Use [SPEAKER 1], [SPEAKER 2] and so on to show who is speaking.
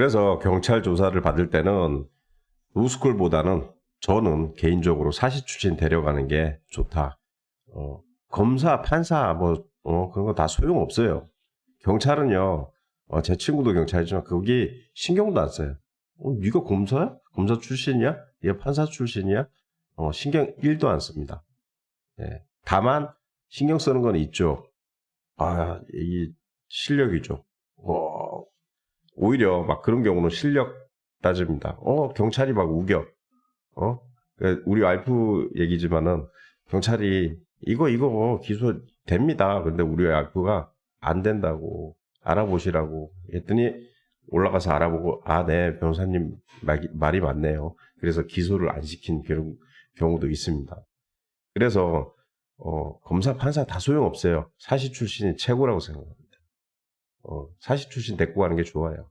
[SPEAKER 1] 그래서 경찰 조사를 받을 때는 로스쿨보다는 저는 개인적으로 사시 출신 데려가는 게 좋다. 어, 검사, 판사, 뭐, 어, 그런 거 다 소용없어요. 경찰은요, 어, 제 친구도 경찰이지만 거기 신경도 안 써요. 어, 네가 검사야? 검사 출신이야? 네가 판사 출신이야? 어, 신경 1도 안 씁니다. 예. 다만 신경 쓰는 건 있죠. 아, 이 실력이죠. 어, 오히려 막 그런 경우는 실력 따집니다. 어, 경찰이 막 우겨. 어? 그 우리 와이프 얘기지만은 경찰이 이거 이거 기소 됩니다. 근데 우리 와이프가 안 된다고 알아보시라고 했더니 올라가서 알아보고 아, 네, 변호사님 말, 말이 맞네요. 그래서 기소를 안 시킨 그런 경우도 있습니다. 그래서 어, 검사, 판사 다 소용없어요. 사시 출신이 최고라고 생각합니다. 어, 사시 출신 데리고 가는 게 좋아요.